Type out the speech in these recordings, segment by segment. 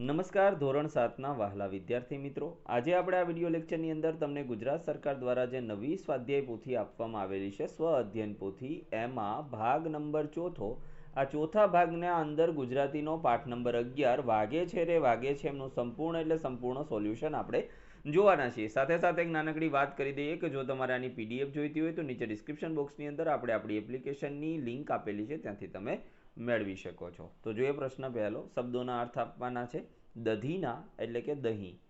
નમસ્કાર, ધોરણ સાતના વહાલા વિદ્યાર્થી મિત્રો. આજે આપણે આ વીડિયો લેક્ચરની અંદર તમને ગુજરાત સરકાર દ્વારા જે નવી સ્વાધ્યાય પોથી આપવામાં આવેલી છે, સ્વ અધ્યયન પોથી, એમાં ભાગ નંબર ચોથો, આ ચોથા ભાગના અંદર ગુજરાતીનો પાઠ નંબર અગિયાર, વાગે છે રે, વાગે છે એમનું સંપૂર્ણ એટલે સંપૂર્ણ સોલ્યુશન આપણે જોવાના છીએ. સાથે સાથે એક નાનકડી વાત કરી દઈએ કે જો તમારે આની પીડીએફ જોઈતી હોય તો નીચે ડિસ્ક્રિપ્શન બોક્સની અંદર આપણે આપણી એપ્લિકેશનની લિંક આપેલી છે, ત્યાંથી તમે મેળવી શકો છો. તો જોઈએ પ્રશ્ન પહેલો, શબ્દોના અર્થ આપવાના છે દધીના એટલે કે દહીં.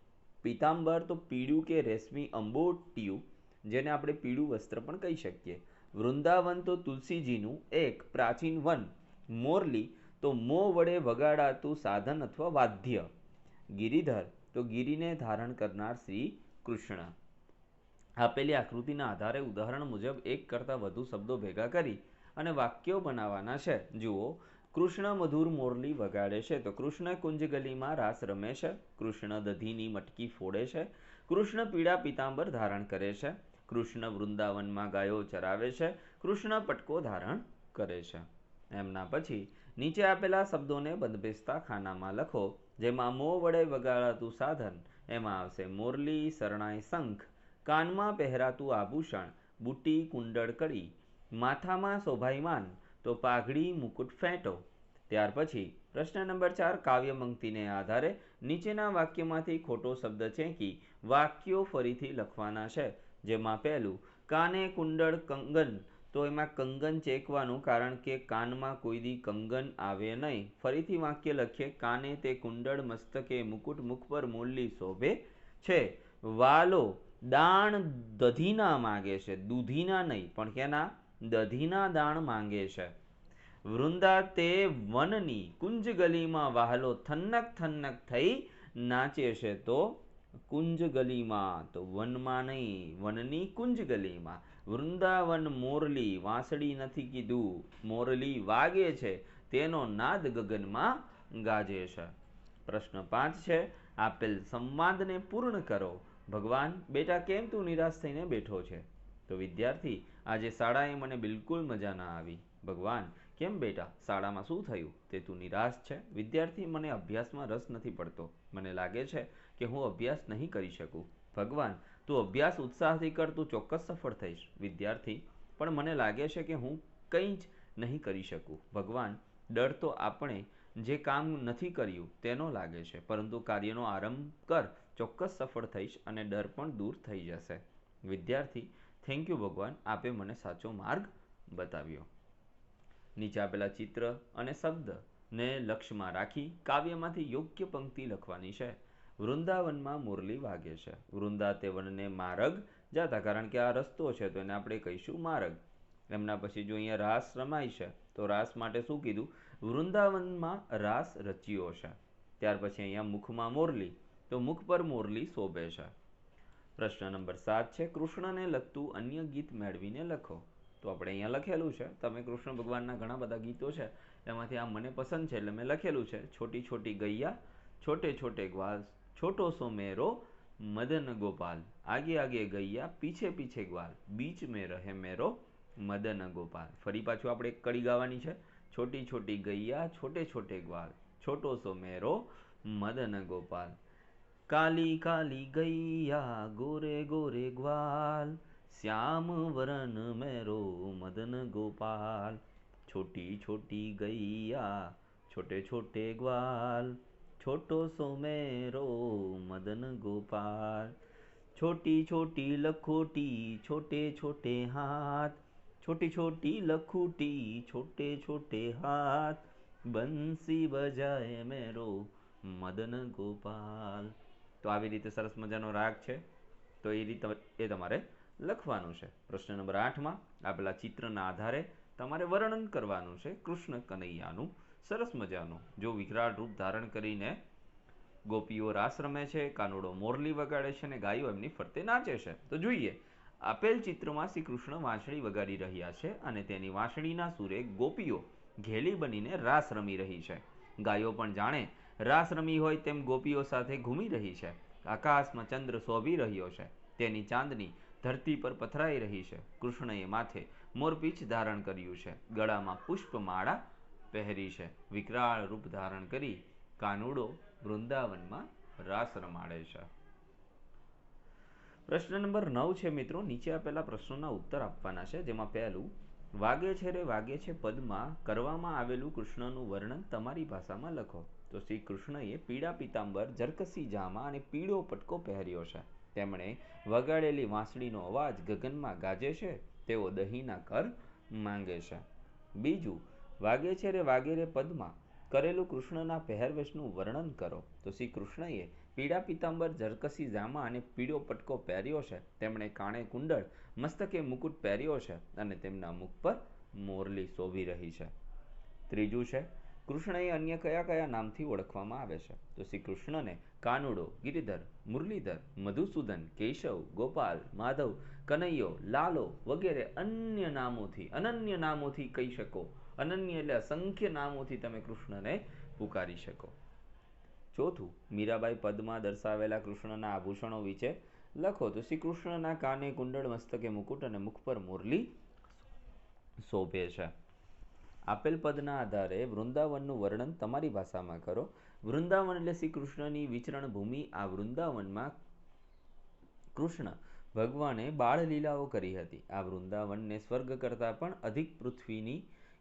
પીતાંબર તો પીળું કે રેશમી અંબોટિયું, જેને આપણે પીળું વસ્ત્ર પણ કહી શકીએ. વૃંદાવન તો તુલસીજીનું એક, પ્રાચીન વન. મોરલી તો મો વડે વગાડાતું સાધન અથવા વાદ્ય. ગિરિધર તો ગિરિને ધારણ કરનાર શ્રી કૃષ્ણ. આપેલી આકૃતિના આધારે ઉદાહરણ મુજબ એક કરતાં વધુ શબ્દો ભેગા કરી અને વાક્યો બનાવવાના છે. જુઓ, કૃષ્ણ મધુર મોરલી વગાડે છે. તો કૃષ્ણ કુંજ ગલીમાં રાસ રમે છે. કૃષ્ણ દધીની મટકી ફોડે છે. કૃષ્ણ પીળા પિતાંબર ધારણ કરે છે. કૃષ્ણ વૃંદાવનમાં ગાયો ચરાવે છે. કૃષ્ણ પટકો ધારણ કરે છે. એમના પછી નીચે આપેલા શબ્દોને બંધબેસતા ખાનામાં લખો, જેમાં મો વડે વગાડાતું સાધન, એમાં આવશે મોરલી શરણાઈ શંખ, કાનમાં પહેરાતું આભૂષણ બુટ્ટી કુંડળ કડી માથામાં શોભાયમાન, તો પાઘડી મુકુટ ફેંટો. ત્યાર પછી પ્રશ્ન નંબર ચાર કાવ્યપંક્તિને આધારે નીચેના વાક્યમાંથી ખોટો શબ્દ છેંકી વાક્યો ફરીથી લખવાના છે. જેમાં પહેલું, કાને કુંડળ કંગન? તો એમાં કંગન ચેકવાનું કારણ કે કાનમાં કોઈ દી કંગન આવે નહીં. ફરીથી વાક્ય લખીએ, કાને તે કુંડળ મસ્તકે મુકુટ મુખ પર મૂલ્લી શોભે છે. વાલો, દાણ દધીના માગે છે, દૂધીના નહીં, પણ કેના? દધીના દાણ માંગે છે. વૃંદા તે વનની કુંજ ગલીમાં વહાલો થન્નક થન્નક થઈ નાચે છે તો કુંજ ગલીમાં તો વનમાં નહીં, વનની કુંજ ગલીમાં વૃંદાવન મોરલી વાંસળી નથી કીધું, મોરલી વાગે છે, તેનો નાદ ગગનમાં ગાજે છે. પ્રશ્ન પાંચ છે, આપેલ સંવાદને પૂર્ણ કરો. ભગવાન, બેટા, કેમ તું નિરાશ થઈને બેઠો છે? તો વિદ્યાર્થી આજે શાળાએ મને બિલકુલ મજા ના આવી. ભગવાન, કેમ બેટા? શાળામાં શું થયું? તે તું નિરાશ છે? વિદ્યાર્થી, મને અભ્યાસમાં રસ નથી પડતો. મને લાગે છે કે હું અભ્યાસ નહીં કરી શકું. ભગવાન, તું અભ્યાસ ઉત્સાહથી કર, તું ચોક્કસ સફળ થઈશ. વિદ્યાર્થી, પણ મને લાગે છે કે હું કંઈ જ નહીં કરી શકું. ભગવાન, ડર તો આપણે જે કામ નથી કર્યું તેનો લાગે છે, પરંતુ કાર્યનો આરંભ કર. ચોક્કસ સફળ થઈશ અને ડર પણ દૂર થઈ જશે. વિદ્યાર્થી થેન્ક યુ ભગવાન. આપે મને સાચો માર્ગ બતાવ્યો. નીચે આપેલા ચિત્ર અને શબ્દને લક્ષ્યમાં રાખી કાવ્યમાંથી યોગ્ય પંક્તિ લખવાની છે. વૃંદાવનમાં મુરલી વાગે છે. વૃંદા તે માર્ગ જાતા, કારણ કે આ રસ્તો છે, તો એને આપણે કહીશું માર્ગ. એમના પછી જો અહીંયા રાસ રમાય છે, તો રાસ માટે શું કીધું? વૃંદાવનમાં રાસ રચ્યો છે. ત્યાર પછી અહીંયા મુખમાં મોરલી, તો મુખ પર મોરલી શોભે છે. પ્રશ્ન નંબર સાત છે, કૃષ્ણને લગતું અન્ય ગીત મેળવીને લખો. તો આપણે અહીંયા લખેલું છે. તમે કૃષ્ણ ભગવાનના ઘણા બધા ગીતો છે, એમાંથી આ મને પસંદ છે એટલે મેં લખેલું છે. છોટી છોટી ગૈયા, છોટે છોટે ગ્વાલ, છોટો સો મેરો, મદન ગોપાલ. આગે આગે ગૈયા, પીછે પીછે ગ્વાલ. બીચ મેં રહે મેરો, મદન ગોપાલ. ફરી પાછું આપણે એક કડી ગાવાની છે. છોટી છોટી ગૈયા, છોટે છોટે ગ્વાલ, છોટો સો મેરો, મદન ગોપાલ. काली काली गैया, गोरे गोरे ग्वाल। श्याम वरण मेरो मदन गोपाल। छोटी छोटी गैया, छोटे छोटे ग्वाल। छोटो सो मेरो मदन गोपाल। छोटी छोटी लखोटी, छोटे छोटे हाथ। छोटी छोटी लखोटी, छोटे छोटे हाथ। बंसी बजाए मेरो मदन गोपाल। તો આવી રીતે સરસ મજાનો રાગ છે. તો એ રીતે એ તમારે લખવાનું છે. પ્રશ્ન નંબર આઠમાં આપેલા ચિત્રના આધારે તમારે વર્ણન કરવાનું છે. કૃષ્ણ કનૈયાનું સરસ મજાનું. જો વિકરાળ રૂપ ધારણ કરીને ગોપીઓ રાસ રમે છે, કાનુડો મોરલી વગાડે છે અને ગાયો એમની ફરતે નાચે છે. તો જોઈએ, આપેલ ચિત્રમાં શ્રી કૃષ્ણ વાંસળી વગાડી રહ્યા છે અને તેની વાંસળીના સુરે ગોપીઓ ઘેલી બનીને રાસ રમી રહી છે. ગાયો પણ જાણે રાસ રમી હોય તેમ ગોપીઓ સાથે ઘૂમી રહી છે. આકાશમાં ચંદ્ર શોભી રહ્યો છે. તેની ચાંદની ધરતી પર પથરાઈ રહી છે. કૃષ્ણએ માથે મોરપીછ ધારણ કર્યું છે. ગળામાં પુષ્પમાળા પહેરી છે. વિકરાળ રૂપ ધારણ કરી કાનુડો વૃંદાવનમાં રાસ રમાડે છે. પ્રશ્ન નંબર નવ છે મિત્રો, નીચે આપેલા પ્રશ્નોના ઉત્તર આપવાના છે, જેમાં પહેલું, વાગે છે રે વાગે છે પદમાં, કરવામાં આવેલું કૃષ્ણનું વર્ણન તમારી ભાષામાં લખો. તો શ્રી કૃષ્ણએ પીળા પિતાંબર, જરકસી જામા અને પીળો પટકો પહેર્યો છે. તેમણે વગાડેલી વાંસળીનો અવાજ ગગનમાં ગાજે છે, તેઓ દહીંના કર માંગે છે. બીજું, વાગે છે રે વાગે રે પદમાં, કરેલું કૃષ્ણના પહેરવેશનું વર્ણન કરો. તો શ્રી કૃષ્ણએ પીળા પિતાંબર, જરકસી જામા અને પીળો પટકો પહેર્યો છે. તેમણે કાણે કુંડળ, મસ્તકે મુકુટ પહેર્યો છે અને તેમના મુખ પર મોરલી શોભી રહી છે. ત્રીજું છે કૃષ્ણએ અન્ય કયા કયા નામથી ઓળખવામાં આવે છે? તો શ્રી કૃષ્ણને કાનુડો, ગિરિધર, મુરલીધર, મધુસૂદન, કેશવ, ગોપાલ, માધવ, કનૈયો, લાલો વગેરે અન્ય નામોથી, અનન્ય નામોથી કહી શકો. અનન્ય એટલે અસંખ્ય નામોથી તમે કૃષ્ણને પુકારી શકો. ચોથું, મીરાબાઈ પદમાં દર્શાવેલા કૃષ્ણના આભૂષણો વિશે લખો. તો શ્રી કૃષ્ણના કાને, કુંડળ, મસ્તકે, મુકુટ અને મુખ પર મુરલી શોભે છે. આપેલ પદના આધારે વૃંદાવનનું વર્ણન તમારી ભાષામાં કરો. વૃંદાવન એટલે શ્રી કૃષ્ણની વિચરણ ભૂમિ. આ વૃંદાવનમાં કૃષ્ણ ભગવાને બાળ લીલાઓ કરી હતી. આ વૃંદાવનને સ્વર્ગ કરતાં પણ અધિક પૃથ્વીની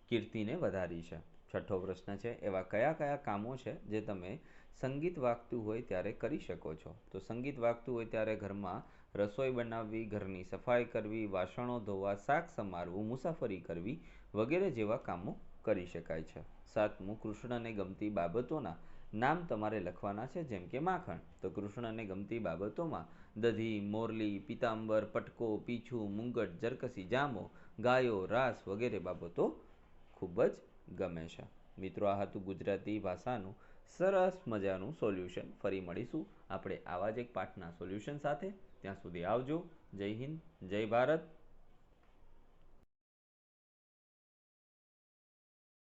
કીર્તિને વધારી છે. છઠ્ઠો પ્રશ્ન છે, એવા કયા કયા કામો છે જે તમે સંગીત વાગતું હોય ત્યારે કરી શકો છો? તો સંગીત વાગતું હોય ત્યારે ઘરમાં રસોઈ બનાવવી, ઘરની સફાઈ કરવી, વાસણો ધોવા, શાક સમારવું, મુસાફરી કરવી વગેરે જેવા કામો કરી શકાય છે. સાતમું, કૃષ્ણને ગમતી બાબતોના નામ તમારે લખવાના છે, જેમ કે માખણ. તો કૃષ્ણને ગમતી બાબતોમાં દધી, મોરલી, પિતાંબર, પટકો, પીછું, મુંગટ, જરકસી જામો ગાયો, રાસ વગેરે બાબતો ખૂબ જ ગમે છે. મિત્રો, આ હતું ગુજરાતી ભાષાનું સરસ મજાનું સોલ્યુશન ફરી મળીશું. આપણે આવા જ એક પાઠના સોલ્યુશન સાથે ત્યાં સુધી આવજો. જય હિન્દ, જય ભારત.